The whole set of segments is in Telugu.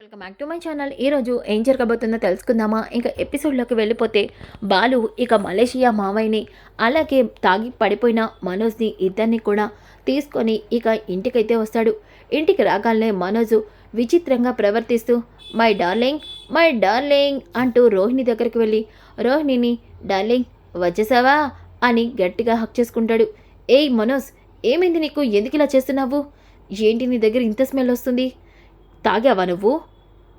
Welcome back to my channel ఈరోజు ఏం జరగబోతుందో తెలుసుకుందామా? ఇంకా ఎపిసోడ్లోకి వెళ్ళిపోతే బాలు ఇక మలేషియా మావయ్యని అలాగే తాగి పడిపోయిన మనోజ్ని ఇద్దరిని కూడా తీసుకొని ఇక ఇంటికైతే వస్తాడు. ఇంటికి రాగానే మనోజు విచిత్రంగా ప్రవర్తిస్తూ మై డార్లింగ్ మై డార్లింగ్ అంటూ రోహిణి దగ్గరికి వెళ్ళి రోహిణిని డార్లింగ్ వచ్చేసావా? అని గట్టిగా హక్ చేసుకుంటాడు. ఏయ్ మనోజ్ ఏమైంది నీకు? ఎందుకు ఇలా చేస్తున్నావు? ఏంటి నీ దగ్గర ఇంత స్మెల్ వస్తుంది? తాగావా నువ్వు?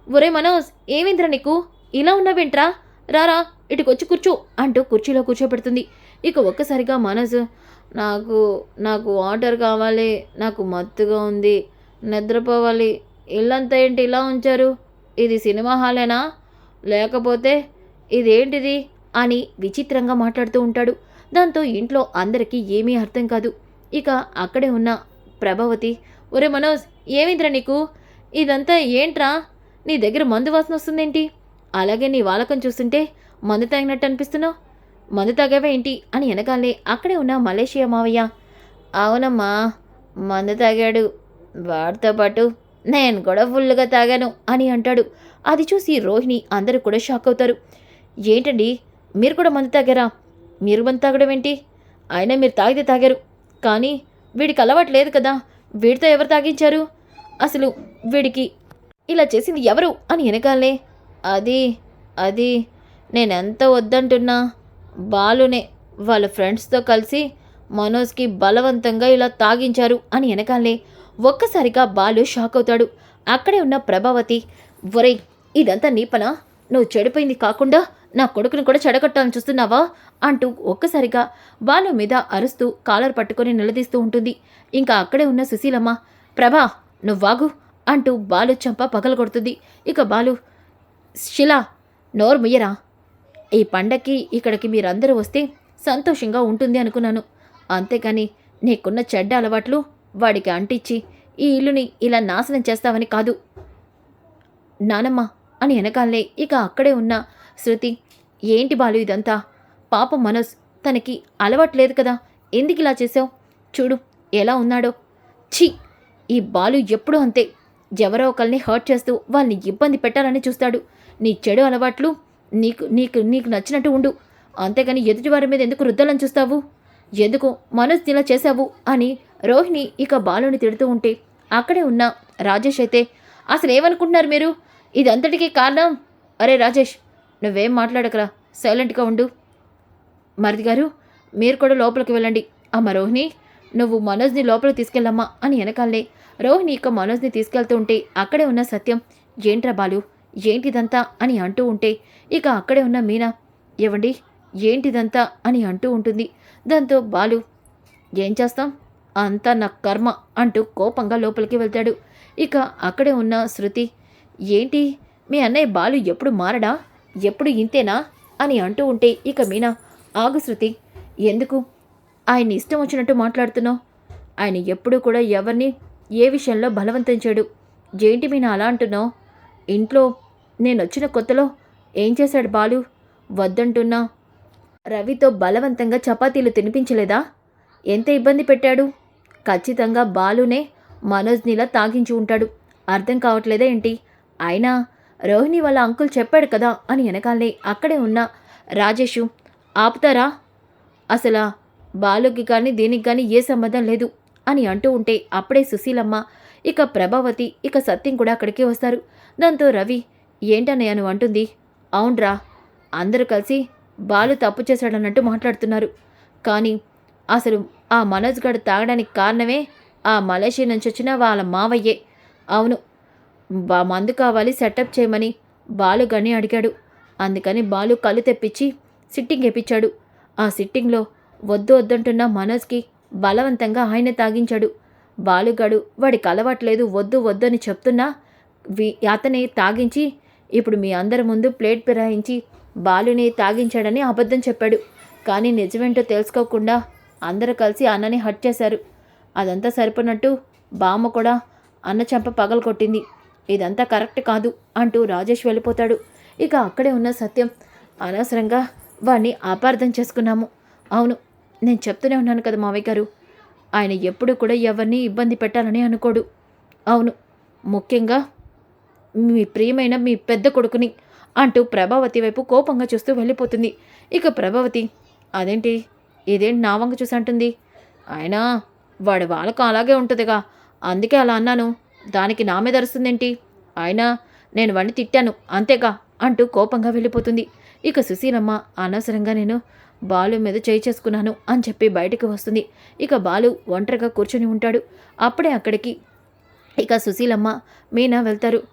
ఒరే మనోజ్ ఏమైందిరా నీకు? ఇలా ఉన్నావేంట్రా? రారా ఇటుకొచ్చి కూర్చో అంటూ కుర్చీలో కూర్చోబెడుతుంది. ఇక ఒక్కసారిగా మనోజ్ నాకు నాకు వాటర్ కావాలి నాకు మత్తుగా ఉంది నిద్రపోవాలి ఇల్లంతా ఏంటి ఇలా ఉంచారు? ఇది సినిమా హాలేనా? లేకపోతే ఇదేంటిది? అని విచిత్రంగా మాట్లాడుతూ ఉంటాడు. దాంతో ఇంట్లో అందరికీ ఏమీ అర్థం కాదు. ఇక అక్కడే ఉన్న ప్రభావతి ఒరే మనోజ్ ఏమైందిరా నీకు? ఇదంతా ఏంట్రా? నీ దగ్గర మందు వాసన వస్తుందేంటి? అలాగే నీ వాలకం చూస్తుంటే మందు తాగినట్టు అనిపిస్తున్నావు? మందు తాగావే ఏంటి అని వెనకాలే అక్కడే ఉన్న మలేషియా మావయ్య. అవునమ్మా మందు తాగాడు. వాడితో పాటు నేను కూడా ఫుల్గా తాగాను అని అంటాడు. అది చూసి రోహిణి అందరూ కూడా షాక్ అవుతారు. ఏంటండి మీరు కూడా మందు తాగారా? మీరు మందు తాగడం ఏంటి? అయినా మీరు తాగితే తాగారు. కానీ వీడికి అలవాటు లేదు కదా. వీడితో ఎవరు తాగించారు? అసలు వీడికి ఇలా చేసింది ఎవరు అని వెనకాలే అది అది నేనెంత వద్దంటున్నా? బాలునే వాళ్ళ ఫ్రెండ్స్తో కలిసి మనోజ్కి బలవంతంగా ఇలా తాగించారు అని వెనకాలే ఒక్కసారిగా బాలు షాక్ అవుతాడు. అక్కడే ఉన్న ప్రభావతి ఒరే ఇదంతా నీ పనా? నువ్వు చెడిపోయింది కాకుండా నా కొడుకుని కూడా చెడగొట్టాలని చూస్తున్నావా? అంటూ ఒక్కసారిగా బాలు మీద అరుస్తూ కాలర్ పట్టుకొని నిలదీస్తూ ఉంటుంది. ఇంకా అక్కడే ఉన్న సుశీలమ్మ ప్రభా నువ్వాగు అంటూ బాలు చంప పగలగొడుతుంది. ఇక బాలు శిలా నోరు ముయ్యరా. ఈ పండక్కి ఇక్కడికి మీరందరూ వస్తే సంతోషంగా ఉంటుంది అనుకున్నాను. అంతేకాని నీకున్న చెడ్డ అలవాట్లు వాడికి అంటించి ఈ ఇల్లుని ఇలా నాశనం చేస్తావని కాదు. నానమ్మ అని వెనకాలే ఇక అక్కడే ఉన్న శృతి ఏంటి బాలు ఇదంతా? పాపం మనోజ్ తనకి అలవాట్లేదు కదా. ఎందుకు ఇలా చేసావు చూడు ఎలా ఉన్నాడో. ఛీ! ఈ బాలు ఎప్పుడూ అంతే. ఎవరో ఒకరిని హర్ట్ చేస్తూ వాళ్ళని ఇబ్బంది పెట్టాలని చూస్తాడు. నీ చెడు అలవాట్లు నీకు నీకు నీకు నచ్చినట్టు ఉండు. అంతేగాని ఎదుటివారి మీద ఎందుకు రుద్దాలని చూస్తావు? ఎందుకు మనోజ్ ఇలా చేశావు? అని రోహిణి ఇక బాలుని తిడుతూ ఉంటే అక్కడే ఉన్న రాజేష్ అయితే అసలు ఏమనుకుంటున్నారు మీరు? ఇదంతటికీ కారణం? అరే రాజేష్ నువ్వేం మాట్లాడకరా సైలెంట్గా ఉండు. మరిది గారు మీరు కూడా లోపలికి వెళ్ళండి. అమ్మ రోహిణి నువ్వు మనోజ్ని లోపల తీసుకెళ్ళమ్మా అని వెనకాలే రోహిణి ఇక మనోజ్ని తీసుకెళ్తూ ఉంటే అక్కడే ఉన్న సత్యం ఏంట్రా బాలు ఏంటిదంతా? అని అంటూ ఉంటే ఇక అక్కడే ఉన్న మీనా ఏవండి ఏంటిదంతా? అని అంటూ ఉంటుంది. దాంతో బాలు ఏం చేస్తాం? అంతా నా కర్మ అంటూ కోపంగా లోపలికి వెళ్తాడు. ఇక అక్కడే ఉన్న శృతి ఏంటి మీ అన్నయ్య బాలు ఎప్పుడు మారడా? ఎప్పుడు ఇంతేనా? అని అంటూ ఉంటే ఇక మీనా ఆగు శృతి ఎందుకు? ఆయన ఇష్టం వచ్చినట్టు మాట్లాడుతున్నావు? ఆయన ఎప్పుడూ కూడా ఎవరిని ఏ విషయంలో బలవంతం చేయడు. ఏంటి మీన అలా అంటున్నావు? ఇంట్లో నేను వచ్చిన కొత్తలో ఏం చేశాడు బాలు? వద్దంటున్నా. రవితో బలవంతంగా చపాతీలు తినిపించలేదా? ఎంత ఇబ్బంది పెట్టాడు? ఖచ్చితంగా బాలునే మనోజ్నిలా తాగించి ఉంటాడు. అర్థం కావట్లేదా ఏంటి? అయినా రోహిణి వాళ్ళ అంకుల్ చెప్పాడు కదా అని వెనకాలే అక్కడే ఉన్న రాజేషు ఆపుతారా? అసలు బాలుకి కానీ దీనికి కానీ ఏ సంబంధం లేదు అని అంటూ ఉంటే అప్పుడే సుశీలమ్మ ఇక ప్రభావతి ఇక సత్యం కూడా అక్కడికి వస్తారు. దాంతో రవి ఏంటన్నయ్య అంటుంది అవునరా అందరూ కలిసి బాలు తప్పు చేశాడన్నట్టు మాట్లాడుతున్నారు. కానీ అసలు ఆ మనోజ్ గడు తాగడానికి కారణమే ఆ మలేషియా నుంచి వచ్చిన వాళ్ళ మావయ్యే. అవును బా మందు కావాలి సెటప్ చేయమని బాలు గని అడిగాడు. అందుకని బాలు కళ్ళు తెప్పించి సిట్టింగ్ వేపించాడు. ఆ సిట్టింగ్లో వద్దు వద్దంటున్న మనోజ్కి బలవంతంగా ఆయన తాగించాడు. బాలుగాడు వాడికి అలవాట్లేదు వద్దు వద్దు అని చెప్తున్నా వి- అతనే తాగించి ఇప్పుడు మీ అందరి ముందు ప్లేట్ ఫిరాయించి బాలుని తాగించాడని అబద్ధం చెప్పాడు. కానీ నిజమేంటో తెలుసుకోకుండా అందరూ కలిసి అన్నని హట్ చేశారు. అదంతా సరిపోనట్టు బామ్మ కూడా అన్న చెంప పగలు కొట్టింది. ఇదంతా కరెక్ట్ కాదు అంటూ రాజేష్ వెళ్ళిపోతాడు. ఇక అక్కడే ఉన్న సత్యం అనవసరంగా వాడిని అపార్థం చేసుకున్నాము. అవును నేను చెప్తూనే ఉన్నాను కదా మావయ్య గారు. ఆయన ఎప్పుడు కూడా ఎవరిని ఇబ్బంది పెట్టాలని అనుకోడు. అవును ముఖ్యంగా మీ ప్రియమైన మీ పెద్ద కొడుకుని అంటూ ప్రభావతి వైపు కోపంగా చూస్తూ వెళ్ళిపోతుంది. ఇక ప్రభావతి అదేంటి? ఇదేంటి నా వంక చూసి అంటుంది? ఆయన వాడి వాళ్ళకు అలాగే ఉంటుందిగా. అందుకే అలా అన్నాను. దానికి నా మీద అరుస్తుందేంటి? ఆయన నేను వాడిని తిట్టాను. అంతేగా అంటూ కోపంగా వెళ్ళిపోతుంది. ఇక సుశీలమ్మ అనవసరంగా నేను బాలు మీద చేయి చేసుకున్నాను అని చెప్పి బయటికి వస్తుంది. ఇక బాలు ఒంటరిగా కూర్చొని ఉంటాడు. అప్పుడే అక్కడికి ఇక సుశీలమ్మ మీనా వెళ్తారు.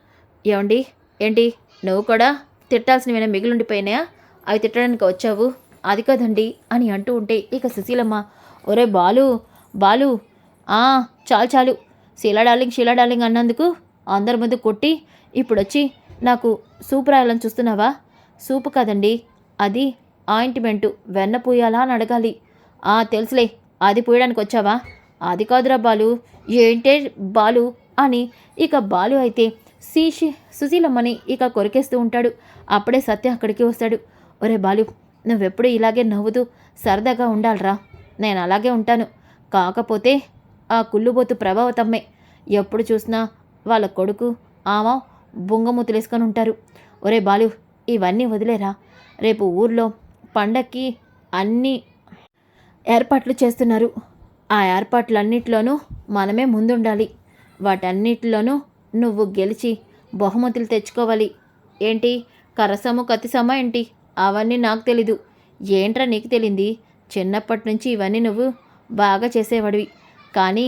ఏమండి? ఏంటి? నువ్వు కూడా తిట్టాల్సినవైనా మిగిలిండిపోయినాయా? అవి తిట్టడానికి వచ్చావు? అది కదండి? అని అంటూ ఉంటే ఇక సుశీలమ్మ ఒరే బాలు బాలు ఆ చాలు చాలు. శీలా డార్లింగ్ శీలా డార్లింగ్ అన్నందుకు అందరి ముందు కొట్టి ఇప్పుడు వచ్చి నాకు సూప్ రాయాలని చూస్తున్నావా? సూపు కదండి. అది ఆయింట్మెంటు వెన్న పూయాలా అని అడగాలి. ఆ తెలుసులే. అది పూయడానికి వచ్చావా? అది కాదురా బాలు. ఏంటే బాలు అని ఇక బాలు అయితే శీషి సుశీలమ్మని ఇక కొరికేస్తూ ఉంటాడు. అప్పుడే సత్య అక్కడికి వస్తాడు. ఒరే బాలు నువ్వెప్పుడు ఇలాగే నవ్వుతూ సరదాగా ఉండాలిరా. నేను అలాగే ఉంటాను. కాకపోతే ఆ కుళ్ళుబోతు ప్రభావతమ్మే. ఎప్పుడు చూసినా వాళ్ళ కొడుకు ఆమె బుంగమూతులేసుకొని ఉంటారు. ఒరే బాలు ఇవన్నీ వదిలేరా? రేపు ఊర్లో పండక్కి అన్ని ఏర్పాట్లు చేస్తున్నారు. ఆ ఏర్పాట్లన్నిట్లోనూ మనమే ముందుండాలి. వాటన్నిటిలోనూ నువ్వు గెలిచి బహుమతులు తెచ్చుకోవాలి. ఏంటి? కరసము కతిసమ ఏంటి? అవన్నీ నాకు తెలీదు. ఏంట్రా నీకు తెలియంది చిన్నప్పటి నుంచి ఇవన్నీ నువ్వు బాగా చేసేవాడివి. కానీ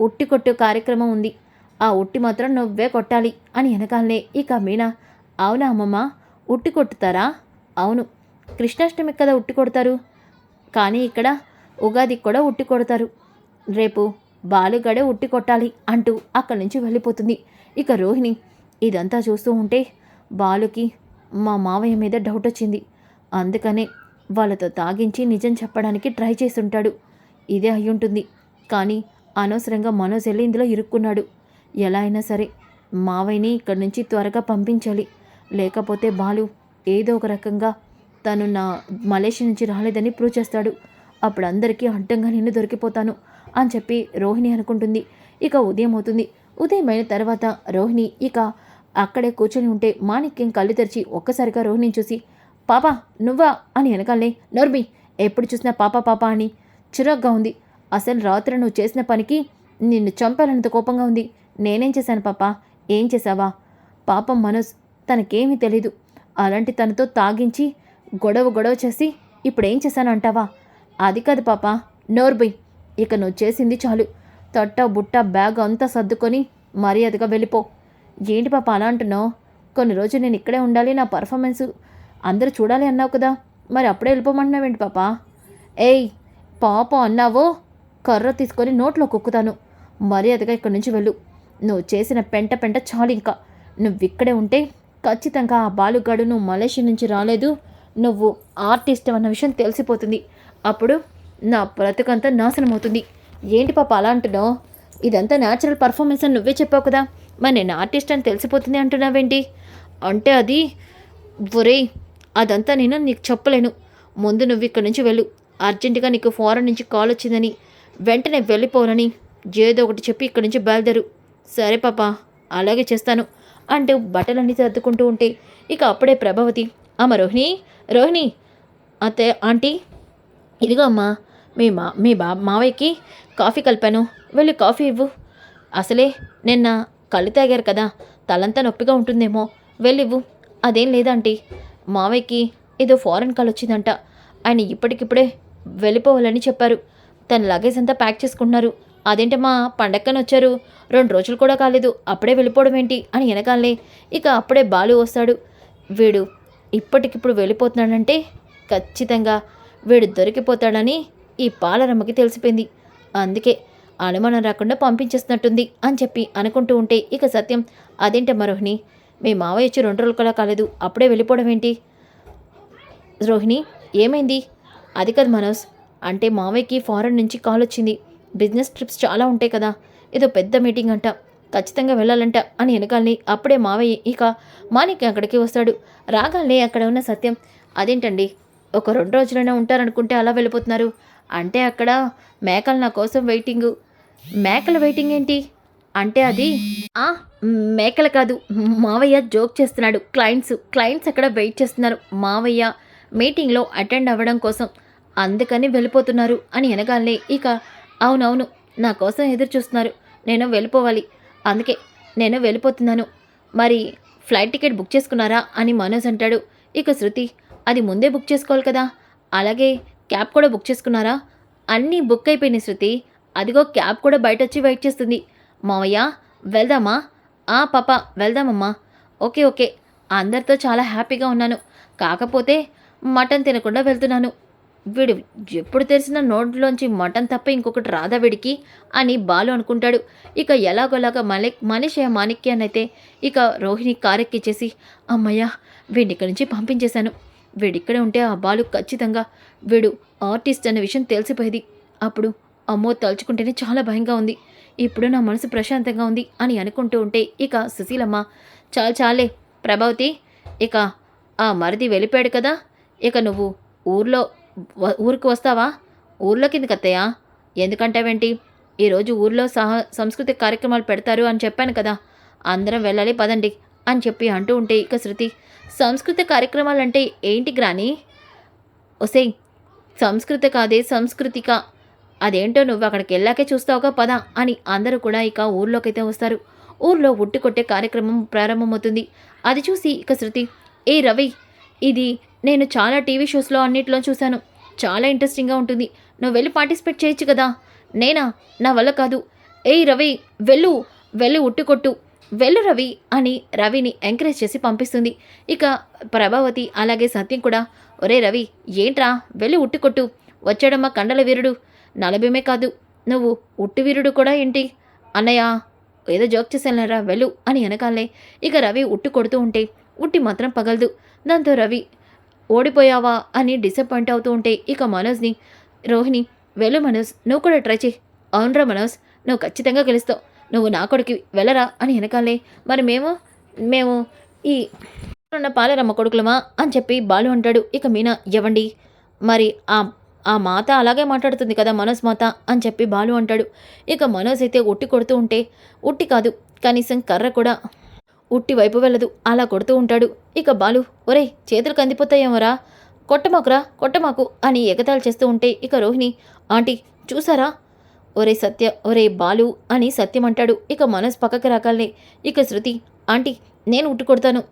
ఉట్టి కొట్టు కార్యక్రమం ఉంది. ఆ ఉట్టి మాత్రం నువ్వే కొట్టాలి అని వెనకాలనే ఇక మీనా అవునా అమ్మమ్మ? ఉట్టి కొట్టుతారా? అవును. కృష్ణాష్టమి కదా ఉట్టి కొడతారు. కానీ ఇక్కడ ఉగాదికి కూడా ఉట్టి కొడతారు. రేపు బాలుగడే ఉట్టి కొట్టాలి అంటూ అక్కడి నుంచి వెళ్ళిపోతుంది. ఇక రోహిణి ఇదంతా చూస్తూ ఉంటే బాలుకి మా మావయ్య మీద డౌట్ వచ్చింది. అందుకనే వాళ్ళతో తాగించి నిజం చెప్పడానికి ట్రై చేస్తుంటాడు. ఇదే అయ్యుంటుంది. కానీ అనవసరంగా మనోజ్ వెళ్ళి ఇందులో ఇరుక్కున్నాడు. ఎలా అయినా సరే మావయ్యని ఇక్కడి నుంచి త్వరగా పంపించాలి. లేకపోతే బాలు ఏదో ఒక రకంగా తను నా మలేషియా నుంచి రాలేదని ప్రూవ్ చేస్తాడు. అప్పుడు అందరికీ అడ్డంగా నేను దొరికిపోతాను అని చెప్పి రోహిణి అనుకుంటుంది. ఇక ఉదయం అవుతుంది. ఉదయం అయిన తర్వాత రోహిణి ఇక అక్కడే కూర్చొని ఉంటే మాణిక్యం కళ్ళు తెరిచి ఒక్కసారిగా రోహిణిని చూసి పాపా నువ్వా? అని వెనకాలనే నోర్మి ఎప్పుడు చూసినా పాప పాప అని చిరాగ్గా ఉంది. అసలు రాత్రి నువ్వు చేసిన పనికి నిన్ను చంపాలన్నంత కోపంగా ఉంది. నేనేం చేశాను పాప? ఏం చేశావా? పాపం మనోజ్ తనకేమీ తెలీదు. అలాంటి తనతో తాగించి గొడవ గొడవ చేసి ఇప్పుడేం చేశానంటావా? అది కాదు పాప నోర్బై ఇక నువ్వు చేసింది చాలు. తట్ట బుట్ట బ్యాగ్ అంతా సర్దుకొని మర్యాదగా వెళ్ళిపో. ఏంటి పాప అలా అంటున్నావు? కొన్ని రోజులు నేను ఇక్కడే ఉండాలి నా పర్ఫార్మెన్స్ అందరూ చూడాలి అన్నావు కదా. మరి అప్పుడే వెళ్ళిపోమంటున్నావేంటి పాప? ఏయ్ పాపం అన్నావో? కర్ర తీసుకొని నోట్లో కుక్కుతాను. మర్యాదగా ఇక్కడి నుంచి వెళ్ళు. నువ్వు చేసిన పెంట పెంట చాలు ఇంకా. నువ్వు ఇక్కడే ఉంటే ఖచ్చితంగా ఆ బాలుగాడు నువ్వు మలేషియా నుంచి రాలేదు. నువ్వు ఆర్టిస్ట్ అన్న విషయం తెలిసిపోతుంది. అప్పుడు నా బ్రతుకంతా నాశనం అవుతుంది. ఏంటి పాప అలా అంటున్నావు? ఇదంతా న్యాచురల్ పర్ఫార్మెన్స్ అని నువ్వే చెప్పావు కదా. మరి నేను ఆర్టిస్ట్ అని తెలిసిపోతుంది అంటున్నావేంటి? అంటే అది ఒరేయ్ అదంతా నేను నీకు చెప్పలేను. ముందు నువ్వు ఇక్కడి నుంచి వెళ్ళు. అర్జెంటుగా నీకు ఫారెన్ నుంచి కాల్ వచ్చిందని. వెంటనే వెళ్ళిపోనని. ఏదో ఒకటి చెప్పి ఇక్కడి నుంచి బయలుదేరు. సరే పాప అలాగే చేస్తాను. అంటూ బట్టలన్నీ సర్దుకుంటూ ఉంటే ఇక అప్పుడే ప్రభావతి అమ్మ రోహిణి రోహిణి అతే ఆంటీ ఇదిగో అమ్మా మీ మా మీ బా మావయ్యకి కాఫీ కలిపాను వెళ్ళి కాఫీ ఇవ్వు. అసలే నిన్న కళ్ళు తాగారు కదా తలంతా నొప్పిగా ఉంటుందేమో వెళ్ళివ్వు అదేం లేదంటీ మావయ్యకి ఏదో ఫారెన్ కాల్ వచ్చిందంట ఆయన ఇప్పటికిప్పుడే వెళ్ళిపోవాలని చెప్పారు. తన లగేజ్ అంతా ప్యాక్ చేసుకుంటున్నారు. అదేంటమ్మా పండక్కని వచ్చారు రెండు రోజులు కూడా కాలేదు అప్పుడే వెళ్ళిపోవడం ఏంటి అని వెనకాలే ఇక అప్పుడే బాలు వస్తాడు. వీడు ఇప్పటికిప్పుడు వెళ్ళిపోతున్నాడంటే ఖచ్చితంగా వీడు దొరికిపోతాడని ఈ పాలరమ్మకి తెలిసిపోయింది. అందుకే అనుమానం రాకుండా పంపించేస్తున్నట్టుంది అని చెప్పి అనుకుంటూ ఉంటే ఇక సత్యం అదేంటమ్మా రోహిణి మీ మావయ్య వచ్చి రెండు రోజులు కూడా కాలేదు అప్పుడే వెళ్ళిపోవడం ఏంటి? రోహిణి ఏమైంది? అది కాదు మనోజ్ అంటే మావయ్యకి ఫారెన్ నుంచి కాల్ వచ్చింది. బిజినెస్ ట్రిప్స్ చాలా ఉంటాయి కదా. ఏదో పెద్ద మీటింగ్ అంట ఖచ్చితంగా వెళ్ళాలంట అని వెనకాలని అప్పుడే మావయ్య ఇక మాణిక్య అక్కడికి వస్తాడు. రాగానే అక్కడ ఉన్న సత్యం అదేంటండి ఒక రెండు రోజులైనా ఉంటారనుకుంటే అలా వెళ్ళిపోతున్నారు. అంటే అక్కడ మేకలు నా కోసం వెయిటింగు మేకల వెయిటింగ్ ఏంటి? అంటే అది ఆ మేకలు కాదు మావయ్య జోక్ చేస్తున్నాడు. క్లయింట్స్ క్లయింట్స్ అక్కడ వెయిట్ చేస్తున్నారు. మావయ్య మీటింగ్లో అటెండ్ అవ్వడం కోసం అందుకని వెళ్ళిపోతున్నారు అని అనగానే ఇక అవునవును నా కోసం ఎదురు చూస్తున్నారు. నేను వెళ్ళిపోవాలి. అందుకే నేను వెళ్ళిపోతున్నాను. మరి ఫ్లైట్ టికెట్ బుక్ చేసుకున్నారా అని మనోజ్ అంటాడు. ఇక శృతి అది ముందే బుక్ చేసుకోవాలి కదా. అలాగే క్యాబ్ కూడా బుక్ చేసుకున్నారా? అన్నీ బుక్ అయిపోయినాయి శృతి. అదిగో క్యాబ్ కూడా బయట వచ్చి వెయిట్ చేస్తుంది. మావయ్య వెళ్దామా? ఆ పాప వెళ్దామమ్మా. Okay okay. అందరితో చాలా హ్యాపీగా ఉన్నాను. కాకపోతే మటన్ తినకుండా వెళ్తున్నాను. వీడు ఎప్పుడు తెలిసిన నోట్లోంచి మటన్ తప్ప ఇంకొకటి రాదా వీడికి అని బాలు అనుకుంటాడు. ఇక ఎలాగోలాగా మలి మనిషి మాణిక్యానైతే ఇక రోహిణి కారెక్కిచ్చేసి అమ్మయ్య వీడిని ఇక్కడి నుంచి పంపించేశాను. వీడిక్కడే ఉంటే ఆ బాలు ఖచ్చితంగా వీడు ఆర్టిస్ట్ అనే విషయం తెలిసిపోయేది. అప్పుడు అమ్మో తలుచుకుంటేనే చాలా భయంగా ఉంది. ఇప్పుడు నా మనసు ప్రశాంతంగా ఉంది అని అనుకుంటూ ఉంటే ఇక సుశీలమ్మ చాలు చాలే ప్రభావతి ఇక ఆ మరిది వెళ్ళిపోయాడు కదా ఇక నువ్వు ఊర్లో ఊరికి వస్తావా? ఊర్లో కిందకి అత్తయ్యా? ఎందుకంటావేంటి? ఈరోజు ఊర్లో సహ సంస్కృతిక కార్యక్రమాలు పెడతారు అని చెప్పాను కదా. అందరం వెళ్ళాలి పదండి అని చెప్పి అంటూ ఉంటే ఇక శృతి సంస్కృత కార్యక్రమాలు అంటే ఏంటి గ్రాని? ఒసే సంస్కృత కాదే సంస్కృతిక. అదేంటో నువ్వు అక్కడికి వెళ్ళాకే చూస్తావుగా పద అని అందరూ కూడా ఇక ఊర్లోకైతే వస్తారు. ఊర్లో ఉట్టి కొట్టే కార్యక్రమం ప్రారంభమవుతుంది. అది చూసి ఇక శృతి ఏ రవి ఇది నేను చాలా టీవీ షోస్లో అన్నిట్లో చూశాను. చాలా ఇంట్రెస్టింగ్గా ఉంటుంది. నువ్వు వెళ్ళి పార్టిసిపేట్ చేయొచ్చు కదా. నేనా? నా వల్ల కాదు. ఏయ్ రవి వెళ్ళు. వెళ్ళి ఉట్టుకొట్టు వెళ్ళు రవి అని రవిని ఎంకరేజ్ చేసి పంపిస్తుంది. ఇక ప్రభావతి అలాగే సత్యం కూడా ఒరే రవి ఏంట్రా? వెళ్ళి ఉట్టుకొట్టు వచ్చాడమ్మా కండల వీరుడు. నలభీమే కాదు. నువ్వు ఉట్టు వీరుడు కూడా ఏంటి? అన్నయ్య ఏదో జోక్ చేశానరా వెళ్ళు అని వెనకాలే ఇక రవి ఉట్టు కొడుతూ ఉంటే ఉట్టి మాత్రం పగలదు. దాంతో రవి ఓడిపోయావా అని డిసప్పాయింట్ అవుతూ ఉంటే ఇక మనోజ్ని రోహిణి వెళ్ళు మనోజ్ నువ్వు కూడా ట్రై చేయి అవునరా మనోజ్ నువ్వు ఖచ్చితంగా గెలుస్తావు. నువ్వు నా కొడుకు వెళ్ళరా అని వెనకాలే. మరి మేము మేము ఈ ఉన్న పాలరమ్మ కొడుకులమా అని చెప్పి బాలు అంటాడు. ఇక మీనా ఇవ్వండి మరి ఆ ఆ మాత అలాగే మాట్లాడుతుంది కదా మనోజ్ మాత అని చెప్పి బాలు అంటాడు. ఇక మనోజ్ అయితే ఉట్టి కొడుతూ ఉంటే ఉట్టి కాదు కనీసం కర్ర కూడా ఉట్టి వైపు వెళ్ళదు. అలా కొడుతూ ఉంటాడు. ఇక బాలు ఒరే చేతులు కందిపోతాయేమోరా? కొట్టమాకురా కొట్టమాకు అని ఎగతాళి చేస్తూ ఉంటే ఇక రోహిణి ఆంటీ చూసారా? ఒరే సత్య ఒరే బాలు అని సత్యం అంటాడు. ఇక మనసు పక్కకి రాకాలే ఇక శృతి ఆంటీ నేను ఉట్టు కొడతాను.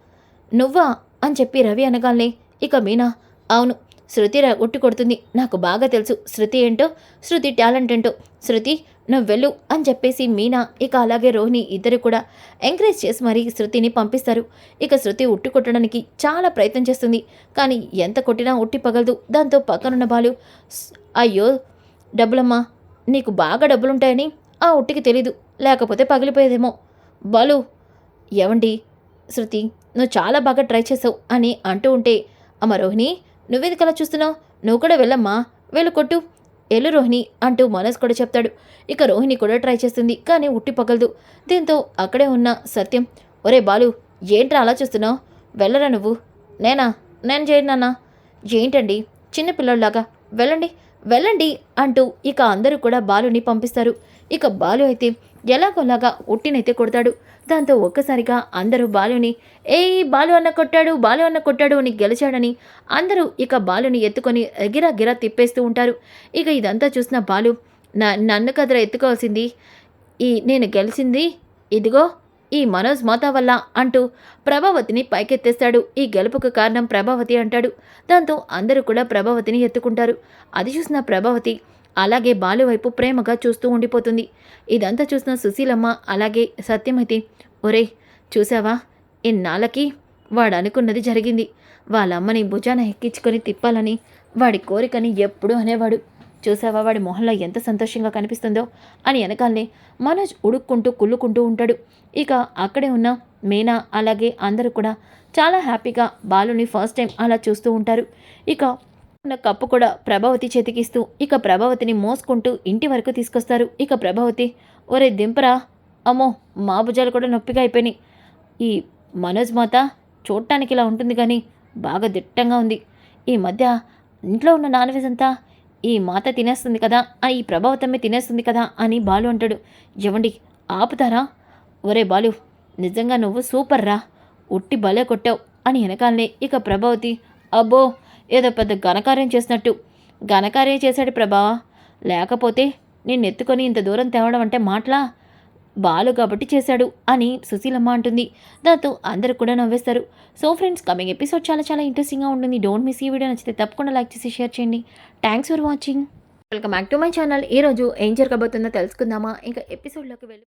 నువ్వా? అని చెప్పి రవి అనగాలనే ఇక మీనా? అవును శృతి రా- ఉట్టి కొడుతుంది. నాకు బాగా తెలుసు. శృతి ఏంటో శృతి టాలెంట్ ఏంటో. శృతి నువ్వు వెళ్ళు అని చెప్పేసి మీనా ఇక అలాగే రోహిణి ఇద్దరు కూడా ఎంకరేజ్ చేసి మరీ శృతిని పంపిస్తారు. ఇక శృతి ఉట్టి కొట్టడానికి చాలా ప్రయత్నం చేస్తుంది. కానీ ఎంత కొట్టినా ఉట్టి పగలదు. దాంతో పక్కనున్న బాలు అయ్యో డబ్బులమ్మా నీకు బాగా డబ్బులుంటాయని ఆ ఉట్టికి తెలీదు. లేకపోతే పగిలిపోయేదేమో. బాలు ఏమండి శృతి నువ్వు చాలా బాగా ట్రై చేసావు అని అంటూ ఉంటే అమ్మ రోహిణి నువ్వెందుకు అలా చూస్తున్నావు? నువ్వు కూడా వెళ్ళమ్మా. వెళ్ళు కొట్టు. ఎల్లు రోహిణి అంటూ మనస్ కూడా చెప్తాడు. ఇక రోహిణి కూడా ట్రై చేస్తుంది కానీ ఉట్టి పగలదు. దీంతో అక్కడే ఉన్న సత్యం ఒరే బాలు ఏంట్రా అలా చూస్తున్నావు? వెళ్ళరా నువ్వు? నేనా? నేను చేయను ఏంటండి? చిన్నపిల్లల్లాగా వెళ్ళండి వెళ్ళండి అంటూ ఇక అందరూ కూడా బాలుని పంపిస్తారు. ఇక బాలు అయితే ఎలాగోలాగా ఉట్టినైతే కొడతాడు. దాంతో ఒక్కసారిగా అందరూ బాలుని ఏయ్ బాలు అన్న కొట్టాడు బాలు అన్న కొట్టాడు అని గెలిచాడని అందరూ ఇక బాలుని ఎత్తుకొని గిరా గిరా తిప్పేస్తూ ఉంటారు. ఇక ఇదంతా చూసిన బాలు నా నన్ను కదరా ఎత్తుకోవాల్సింది? ఈ నేను గెలిచింది? ఇదిగో ఈ మనోజ్ మోతా వల్ల అంటూ ప్రభావతిని పైకెత్తేస్తాడు. ఈ గెలుపుకు కారణం ప్రభావతి అంటాడు. దాంతో అందరూ కూడా ప్రభావతిని ఎత్తుకుంటారు. అది చూసిన ప్రభావతి అలాగే బాలు వైపు ప్రేమగా చూస్తూ ఉండిపోతుంది. ఇదంతా చూసిన సుశీలమ్మ అలాగే సత్యమైతే ఒరే చూసావా? ఇన్నాళ్ళకి వాడు అనుకున్నది జరిగింది. వాళ్ళమ్మని భుజాన ఎక్కించుకొని తిప్పాలని వాడి కోరికని ఎప్పుడూ అనేవాడు. చూసావా వాడి మొహంలో ఎంత సంతోషంగా కనిపిస్తుందో అని వెనకాలనే మనోజ్ ఉడుక్కుంటూ కుళ్ళుకుంటూ ఉంటాడు. ఇక అక్కడే ఉన్న మీనా అలాగే అందరూ కూడా చాలా హ్యాపీగా బాలుని ఫస్ట్ టైం అలా చూస్తూ ఉంటారు. ఇక ఉన్న కప్పు కూడా ప్రభావతి చేతికిస్తూ ఇక ప్రభావతిని మోసుకుంటూ ఇంటి వరకు తీసుకొస్తారు. ఇక ప్రభావతి ఒరే దింపరా అమ్మో మా భుజాలు కూడా నొప్పిగా అయిపోయినాయి. ఈ మనోజ్ మాత చూడటానికి ఇలా ఉంటుంది కానీ బాగా దిట్టంగా ఉంది. ఈ మధ్య ఇంట్లో ఉన్న నాన్ వెజ్ అంతా ఈ మాత తినేస్తుంది కదా ఆ ఈ ప్రభావతమ్మే తినేస్తుంది కదా అని బాలు అంటాడు. ఇవ్వండి ఆపుతారా? ఒరే బాలు నిజంగా నువ్వు సూపర్ రా ఉట్టి భలే కొట్టావు అని వెనకాలనే ఇక ప్రభావతి అబ్బో ఏదో పెద్ద ఘనకార్యం చేసినట్టు. ఘనకార్యం చేశాడు ప్రభా. లేకపోతే నేను ఎత్తుకొని ఇంత దూరం తేవడం అంటే మాటలా? బాలు కాబట్టి చేశాడు అని సుశీలమ్మ అంటుంది. దాంతో అందరూ కూడా నవ్వేస్తారు. సో ఫ్రెండ్స్ కమింగ్ ఎపిసోడ్ చాలా చాలా ఇంట్రెస్టింగ్గా ఉంటుంది. డోంట్ మిస్ ఈ వీడియో నచ్చితే తప్పకుండా లైక్ చేసి షేర్ చేయండి. Thanks for watching welcome back to my channel ఈరోజు ఏం జరగబోతుందో తెలుసుకుందామా? ఇంకా ఎపిసోడ్లోకి వెళ్ళి